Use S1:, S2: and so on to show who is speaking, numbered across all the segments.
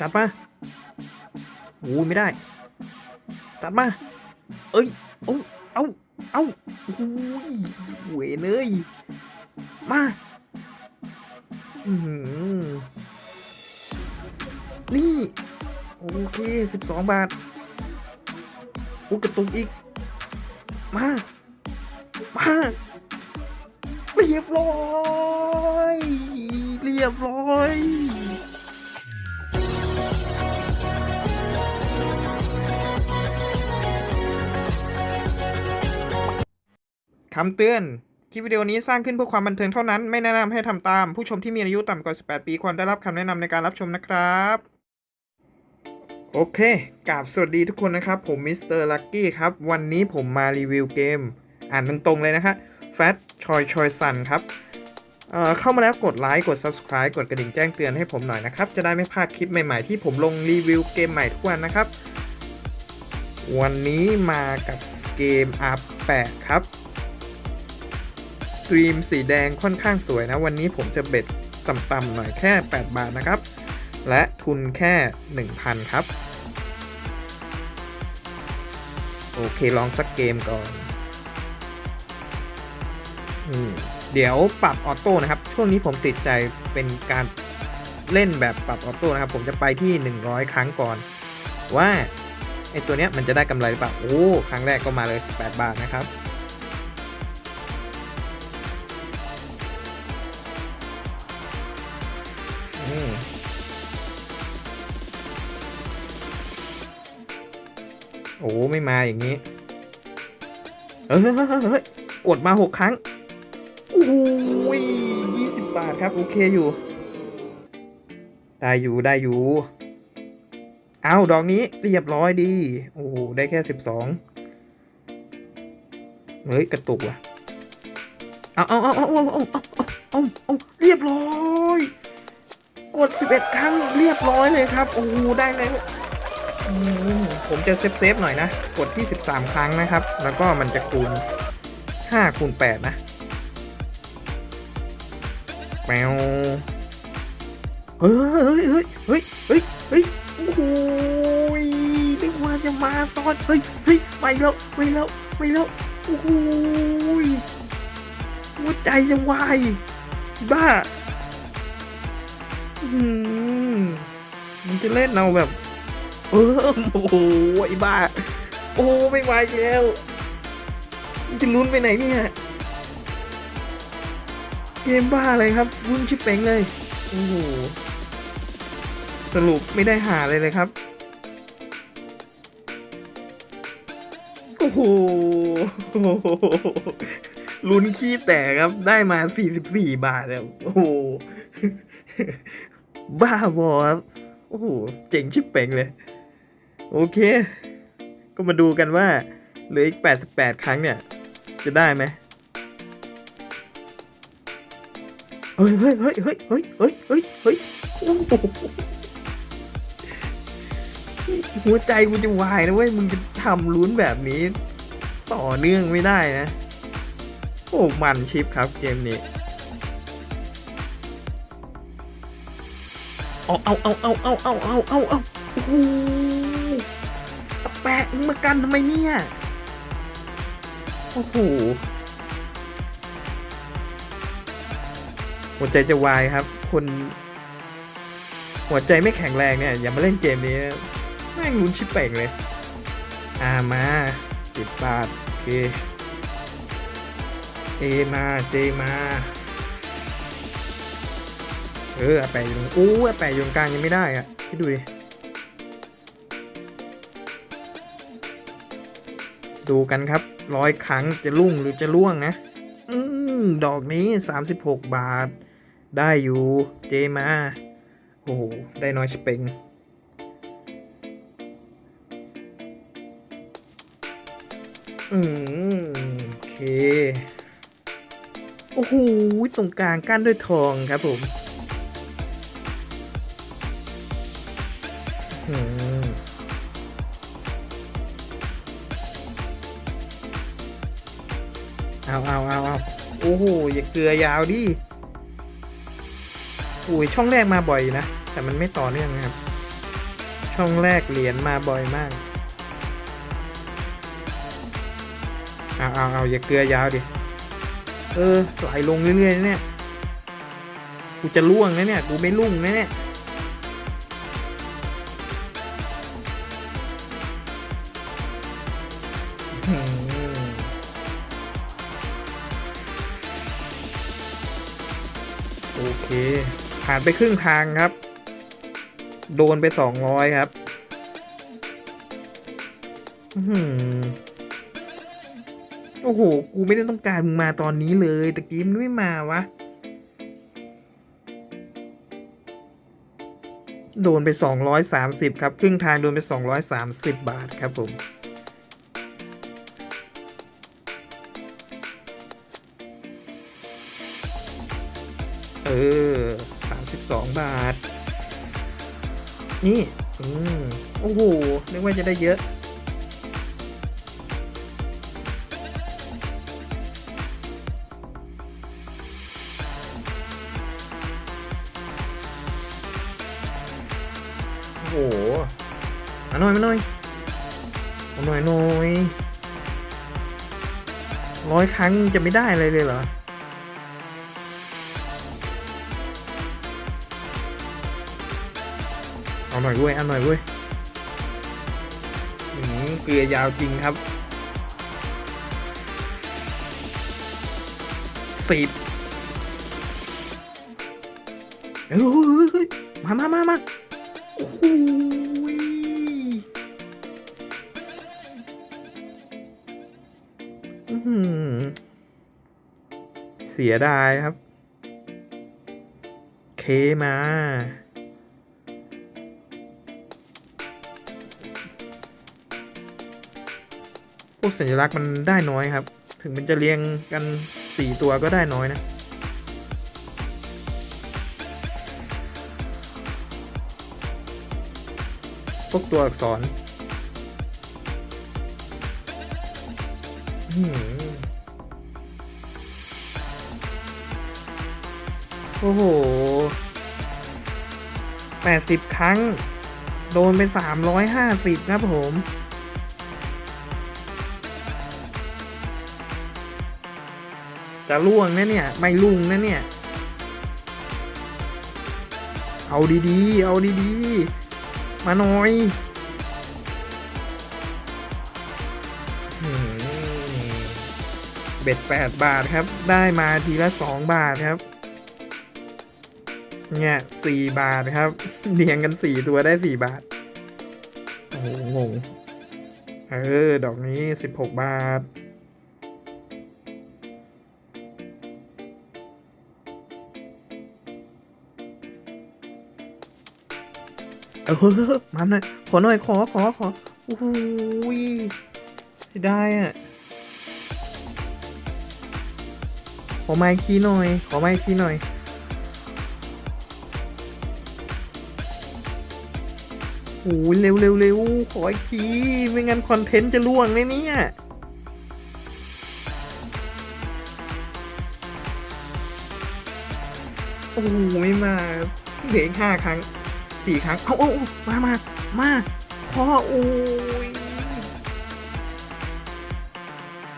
S1: จัดมาโอ้ยไม่ได้จัดมา เอ้ยเอาเอาเอาโอ้ยเวยเนยมาอืนี่ โอเคสิบสองบาทโอ้กระตุกอีก มา มา เรียบร้อย เรียบร้อย คำเตือน คลิปวิดีโอนี้สร้างขึ้นเพื่อความบันเทิงเท่านั้น ไม่แนะนำให้ทำตาม ผู้ชมที่มีอายุต่ำกว่า 18 ปีควรได้รับคำแนะนำในการรับชมนะครับ โอเคกราบสวัสดีทุกคนนะครับ ผมมิสเตอร์ลักกี้ครับ วันนี้ผมมารีวิวเกม อ่านตรงๆเลยนะฮะ Fat Choi Choi Sun ครับเเข้ามาแล้วกดไลค์กด Subscribe กดกระดิ่งแจ้งเตือนให้ผมหน่อยนะครับ จะได้ไม่พลาดคลิปใหม่ๆ ที่ผมลงรีวิวเกมใหม่ทุกวันนะครับ วันนี้มากับเกม R8 ครับ สตรีมสีแดงค่อนข้างสวยนะ วันนี้ผมจะเบ็ดต่ำๆหน่อยแค่ 8 บาทนะครับ และทุนแค่ 1,000 ครับ โอเคลองสักเกมก่อนอเดี๋ยวปรับออโต้นะครับ ช่วงนี้ผมติดใจเป็นการเล่นแบบปรับออโต้นะครับ ผมจะไปที่ 100 ครั้งก่อน ว่าไอตัวเนี้ยมันจะได้กำไรหรือเปล่าโอ้ครั้งแรกก็มาเลย 18 บาทนะครับ โอ้ไม่มาอย่างนี้เฮ้ยเฮ้ยกดมาหกครั้งโอ้ยยี่สิบบาทครับ โอเคอยู่ ได้อยู่ได้อยู่เอาดอกนี้เรียบร้อยดี โอ้โห ได้แค่สิบสองเฮ้ย กระตุกว่ะ เอาเอาเอาเอาเอาเอาเอาเอาเอาเรียบร้อย กด11ครั้งเรียบร้อยเลยครับ โอ้โห ได้เลยอืม ผมจะเซฟเซฟหน่อยนะ กดที่ 13 ครั้งนะครับ แล้วก็มันจะคูณ 5 คูณ 8 นะแมวเฮ้ยเฮ้ยเฮ้ยเฮ้ยเฮ้ยโอ้โหนึกว่าจะมาตอนเฮ้ยเฮ้ยไม่แล้วไม่แล้วไม่แล้วโอ้โหหัวใจจะวายบ้า อืมมันจะเล่นเอาแบบ เออโอ้โหไอ้บ้า โอ้ไม่ไหวแล้วจะลุ้นไปไหนเนี่ยเกมบ้าอะไรครับลุ้นชิปเป่งเลยโอ้โหสรุปไม่ได้หาเลยเลยครับโอ้โหลุ้นขี้แตกครับได้มา 44 บาทแล้วโอ้โหบ้าบอครับ อ้โห เจ๋งชิบเป่งเลย โอเค ก็มาดูกันว่าเหลืออีก 88 ครั้งเนี่ย จะได้ไหมเฮ้ยเฮ้ยเฮ้ยเฮ้ยเฮ้ยเฮ้ยเฮ้ยเฮ้ยโอ้โหหัวใจกูจะวายนะเว้ย มึงจะทำลุ้นแบบนี้ ต่อเนื่องไม่ได้นะ โอ้ มันชิปครับเกมนี้ เอาเอาเอาเอาเอาเอาเอาเอาเอาโอ้โหแปะมึงมากันทำไมเนี่ย โอ้โห หัวใจจะวายครับ คนหัวใจไม่แข็งแรงเนี่ย อย่ามาเล่นเกมนี้แม่งลุ้นชิบเป่งเลย อ่ามาสิบบาท โอเคเอมา เจมา เออแปะอยู่อู้แปะอยู่ตรงกลางยังไม่ได้อะพี่ดูดิดูกันครับร้อยครั้งจะลุ่งหรือจะล่วงนะ อืมดอกนี้ 36 บาท ได้อยู่เจมา โอ้โห ได้น้อยสเปงอืมโอเค โอ้โหตรงกลางกั้นด้วยทองครับผม อาโอ้โหอย่าเกลือยาวดิโอ้ยช่องแรกมาบ่อยนะ แต่มันไม่ต่อเนื่องนะครับ ช่องแรกเหรียญมาบ่อยมากเอาเอาเอาอย่าเกลือยาวดิ เออไหลลงเรื่อยๆเนี่ย กูจะล่วงนะเนี่ย กูไม่ลุ่งนะเนี่ยานไปครึ่งทางครับ โดนไปสองร้อยครับอื้อหือโอ้โห กูไม่ได้ต้องการมึงมาตอนนี้เลยตะกี้มันไม่มาวะ โดนไป 230 ครับ ครึ่งทางโดนไป 230 บาทครับผม เออ 32บาท นี่ อืม โอ้โห นึกว่าจะได้เยอะ โอ้โหมาหน่อยมาหน่อยมาหน่อยหน่อยร้อยครั้งจะไม่ได้อะไรเลยเหรอ เอาหน่อยเว้ยเอาหน่อยเว้ยอืมเกลือยาวจริงครับสิบเฮ้ยมามามามาโอ้ยเสียดายครับ เคมา วกสัญลักษณ์มันได้น้อยครับ ถึงมันจะเรียงกันสี่ตัวก็ได้น้อยนะ พวกตัวอักษรโอ้โหแปดสิบครั้ง โดนไปสามร้อยห้าสิบครับผม จะล่วงนะเนี่ย ไม่ลุ่งนะเนี่ย เอาดีๆ เอาดีๆ มาหน่อยเบ็ดแปดบาทครับ ได้มาทีละสองบาทครับ เนี่ยสี่บาทครับเรียงกันสี่ตัวได้สี่บาท โอ้โหงง เออ ดอกนี้สิบหกบาท เออมาหน่อยขอหน่อยขอขอขอโอ้โหยเสียดายอะขอไมค์คีย์หน่อย ขอไมค์คีย์หน่อยโอ้ยเร็วเร็วเร็วขออีกทีไม่งั้นคอนเทนต์จะล่วงเลยเนี่ยโอ้โหไม่มาเหลืออีกห้าครั้ง สี่ครั้ง เอาเอามามามาพอโอ้ย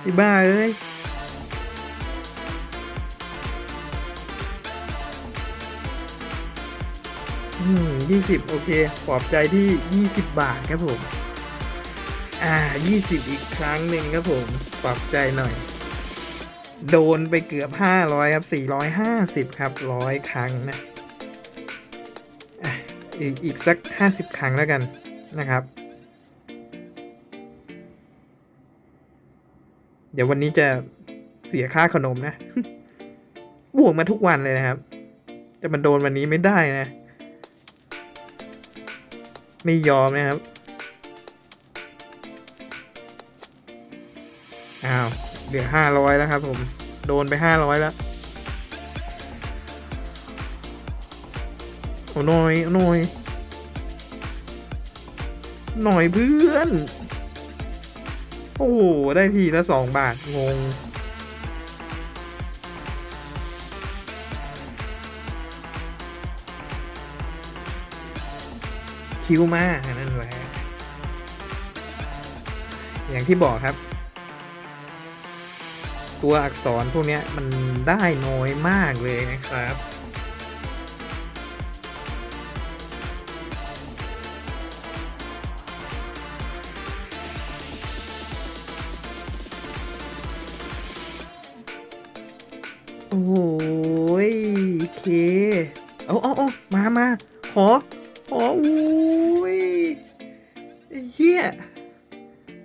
S1: ไอ้บ้าเอ้ยอืมยี่สิบโอเคปลอบใจที่ยี่สิบบาทครับผม อ่ายี่สิบอีกครั้งหนึ่งครับผมปลอบใจหน่อย โดนไปเกือบห้าร้อยครับสี่ร้อยห้าสิบครับร้อยครั้งนะ อีกอีกสักห้าสิบครั้งแล้วกันนะครับ เดี๋ยววันนี้จะเสียค่าขนมนะ บวกมาทุกวันเลยนะครับ จะมาโดนวันนี้ไม่ได้นะ ไม่ยอมนะครับ อ้าว เหลือห้าร้อยแล้วครับผม โดนไปห้าร้อยแล้ว โอ้หน่อยเอาหน่อย หน่อยเพื่อน โอ้โหได้ทีละสองบาท งง คิวมากนั่นแหละ อย่างที่บอกครับ ตัวอักษรพวกนี้มันได้น้อยมากเลยนะครับ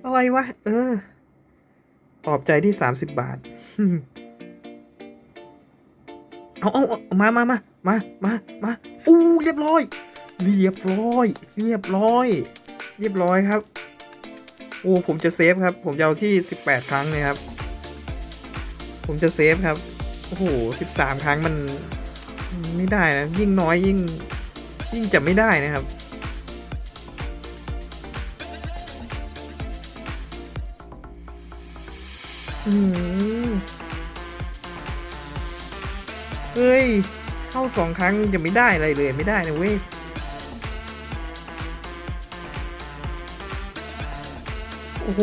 S1: อะไรวะ เออ ตอบใจที่30บาท เอาเอาเอามามามามามามาอู้เรียบร้อย เรียบร้อย เรียบร้อย เรียบร้อยครับ โอ้ ผมจะเซฟครับ ผมจะเอาที่18ครั้งเลยครับ ผมจะเซฟครับ โอ้โห13ครั้งมัน ไม่ได้นะ ยิ่งน้อยยิ่ง ยิ่งจะไม่ได้นะครับ อืมเฮ้ย เข้าสองครั้งจะไม่ได้อะไรเลยไม่ได้นะเว้ย โอ้โห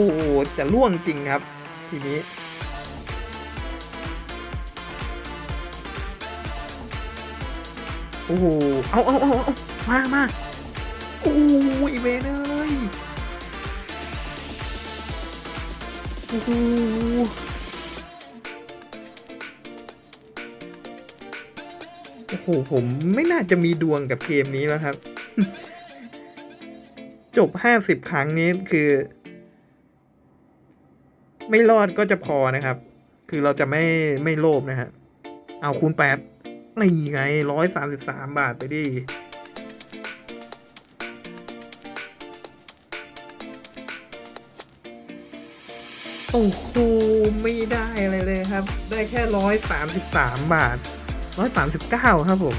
S1: จะล่วงจริงครับ ทีนี้ โอ้โห เอาเอาเอาเอามามาโอ้ยเวนเอ้ย โอ้โหโอ้โห ผมไม่น่าจะมีดวงกับเกมนี้แล้วครับ จบห้าสิบครั้งนี้คือ ไม่รอดก็จะพอนะครับ คือเราจะไม่ไม่โลภนะฮะ เอาคูณแปดนี่ไงร้อยสามสิบสามบาทไปดิ โอ้โหไม่ได้อะไรเลยครับ ได้แค่ร้อยสามสิบสามบาทร้อยสามสิบเก้าครับผม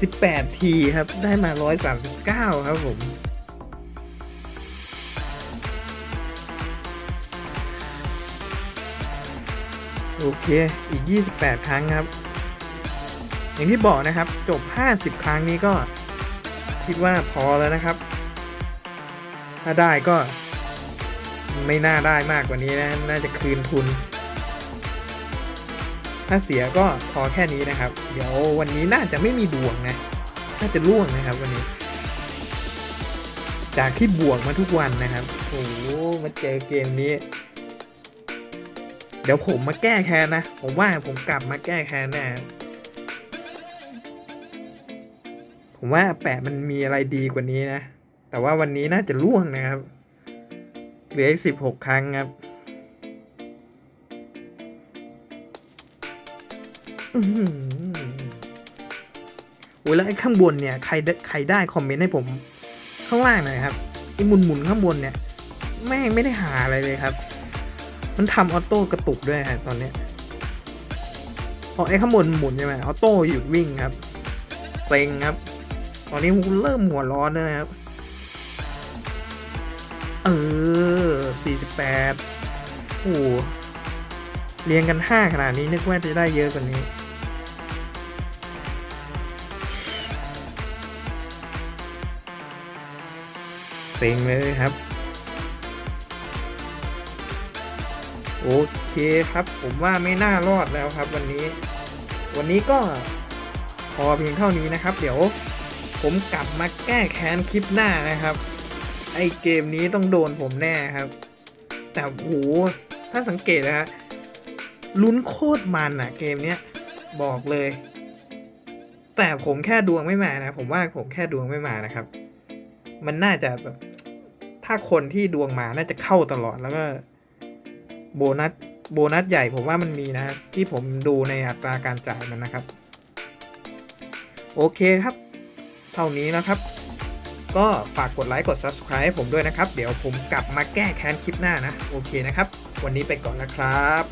S1: สิบแปดทีครับ ได้มาร้อยสามสิบเก้าครับผมโอเค อีก 28 ครั้งครับ อย่างที่บอกนะครับ จบ 50 ครั้งนี้ก็คิดว่าพอแล้วนะครับ ถ้าได้ก็ไม่น่าได้มากกว่านี้นะ น่าจะคืนทุน ถ้าเสียก็พอแค่นี้นะครับ เดี๋ยววันนี้น่าจะไม่มีดวงนะ น่าจะล่วงนะครับวันนี้ จากที่บวกมาทุกวันนะครับ โอ้โหมาเจอเกมนี้ เดี๋ยวผมมาแก้แค้นนะ ผมว่าผมกลับมาแก้แค้นแน่ผมว่าแปะมันมีอะไรดีกว่านี้นะ แต่ว่าวันนี้น่าจะล่วงนะครับ เหลืออีกสิบหกครั้งครับอื้อหือโอ้ยแล้วไอ้ข้างบนเนี่ยใครได้ใครได้คอมเมนต์ให้ผมข้างล่างหน่อยครับไอ้หมุนหมุนข้างบนเนี่ยแม่งไม่ได้หาอะไรเลยครับ มันทำออโต้กระตุกด้วยฮะตอนเนี้ยพอไอ้ข้างบนหมุนใช่ไหมออโต้หยุดวิ่งครับเซ็งครับ ตอนนี้เริ่มหัวร้อนแล้วนะครับ เออสี่สิบแปดโอ้โหเรียงกันห้าขนาดนี้นึกว่าจะได้เยอะกว่านี้ เซ็งเลยครับ โอเคครับ ผมว่าไม่น่ารอดแล้วครับวันนี้ วันนี้ก็พอเพียงเท่านี้นะครับ เดี๋ยวผมกลับมาแก้แค้นคลิปหน้านะครับ ไอเกมนี้ต้องโดนผมแน่ครับ แต่โหถ้าสังเกตนะฮะลุ้นโคตรมันอะเกมเนี้ยบอกเลย แต่ผมแค่ดวงไม่มานะ ผมว่าผมแค่ดวงไม่มานะครับ มันน่าจะแบบถ้าคนที่ดวงมาน่าจะเข้าตลอดแล้วก็ โบนัสโบนัสใหญ่ผมว่ามันมีนะ ที่ผมดูในอัตราการจ่ายมันนะครับ โอเคครับ เท่านี้นะครับ ก็ฝากกดไลค์กด Subscribe ให้ผมด้วยนะครับ เดี๋ยวผมกลับมาแก้แค้นคลิปหน้านะ โอเคนะครับ วันนี้ไปก่อนนะครับ